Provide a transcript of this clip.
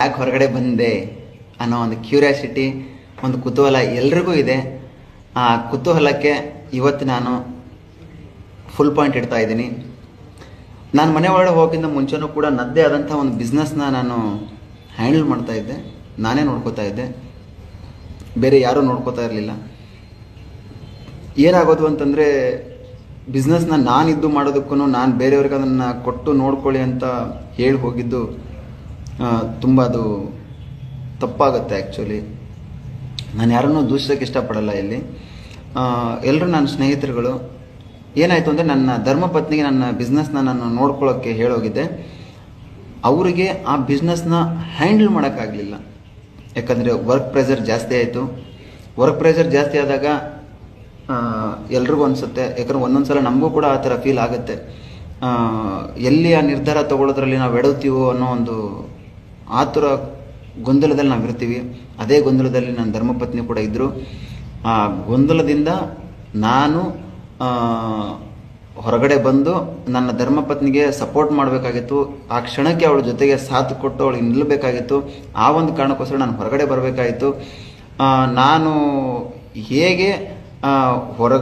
ಯಾಕೆ ಹೊರಗಡೆ ಬಂದೆ ಅನ್ನೋ ಒಂದು ಕ್ಯೂರಿಯಾಸಿಟಿ ಒಂದು ಕುತೂಹಲ ಎಲ್ರಿಗೂ ಇದೆ. ಆ ಕುತೂಹಲಕ್ಕೆ ಇವತ್ತು ನಾನು ಫುಲ್ ಪಾಯಿಂಟ್ ಇಡ್ತಾ ಇದ್ದೀನಿ. ನಾನು ಮನೆ ಒಳಗೆ ಹೋಗೋಕ್ಕಿಂತ ಮುಂಚೆನೂ ಕೂಡ ನದ್ದೇ ಆದಂಥ ಒಂದು ಬಿಸ್ನೆಸ್ನ ನಾನು ಹ್ಯಾಂಡಲ್ ಮಾಡ್ತಾ ಇದ್ದೆ. ನಾನೇ ನೋಡ್ಕೋತಾ ಇದ್ದೆ. ಬೇರೆ ಯಾರೂ ನೋಡ್ಕೋತಾ ಇರಲಿಲ್ಲ. ಏನಾಗೋದು ಅಂತಂದರೆ ಬಿಸ್ನೆಸ್ನ ನಾನಿದ್ದು ಮಾಡೋದಕ್ಕೂ ನಾನು ಬೇರೆಯವ್ರಿಗೆ ಅದನ್ನು ಕೊಟ್ಟು ನೋಡ್ಕೊಳ್ಳಿ ಅಂತ ಹೇಳಿ ಹೋಗಿದ್ದು ತುಂಬ ಅದು ತಪ್ಪಾಗುತ್ತೆ ಆ್ಯಕ್ಚುಲಿ ನಾನು ಯಾರನ್ನೂ ದೂಷಿಸೋಕ್ಕೆ ಇಷ್ಟಪಡಲ್ಲ ಇಲ್ಲಿ. ಎಲ್ಲರೂ ನನ್ನ ಸ್ನೇಹಿತರುಗಳು, ಏನಾಯಿತು ಅಂದರೆ ನನ್ನ ಧರ್ಮಪತ್ನಿಗೆ ನನ್ನ ಬಿಸ್ನೆಸ್ನ ನಾನು ನೋಡ್ಕೊಳ್ಳೋಕ್ಕೆ ಹೇಳೋಗಿದ್ದೆ. ಅವರಿಗೆ ಆ ಬಿಸ್ನೆಸ್ನ ಹ್ಯಾಂಡಲ್ ಮಾಡೋಕ್ಕಾಗಲಿಲ್ಲ. ಯಾಕಂದರೆ ವರ್ಕ್ ಪ್ರೆಷರ್ ಜಾಸ್ತಿ ಆಯಿತು. ವರ್ಕ್ ಪ್ರೆಷರ್ ಜಾಸ್ತಿ ಆದಾಗ ಎಲ್ರಿಗೂ ಅನಿಸುತ್ತೆ. ಯಾಕಂದ್ರೆ ಒಂದೊಂದು ಸಲ ನಮಗೂ ಕೂಡ ಆ ಥರ ಫೀಲ್ ಆಗುತ್ತೆ. ಎಲ್ಲಿ ಆ ನಿರ್ಧಾರ ತಗೊಳ್ಳೋದ್ರಲ್ಲಿ ನಾವು ಎಡುತ್ತೀವೋ ಅನ್ನೋ ಒಂದು ಆತುರ ಗೊಂದಲದಲ್ಲಿ ನಾವಿರ್ತೀವಿ. ಅದೇ ಗೊಂದಲದಲ್ಲಿ ನನ್ನ ಧರ್ಮಪತ್ನಿ ಕೂಡ ಇದ್ದರು ಆ ಗೊಂದಲದಿಂದ ನಾನು ಹೊರಗಡೆ ಬಂದು ನನ್ನ ಧರ್ಮಪತ್ನಿಗೆ ಸಪೋರ್ಟ್ ಮಾಡಬೇಕಾಗಿತ್ತು. ಆ ಕ್ಷಣಕ್ಕೆ ಅವಳ ಜೊತೆಗೆ ಸಾಥ್ ಕೊಟ್ಟು ಅವಳಿಗೆ ನಿಲ್ಲಬೇಕಾಗಿತ್ತು ಆ ಒಂದು ಕಾರಣಕ್ಕೋಸ್ಕರ ನಾನು ಹೊರಗಡೆ ಬರಬೇಕಾಯಿತು. ನಾನು ಹೇಗೆ ಹೊರ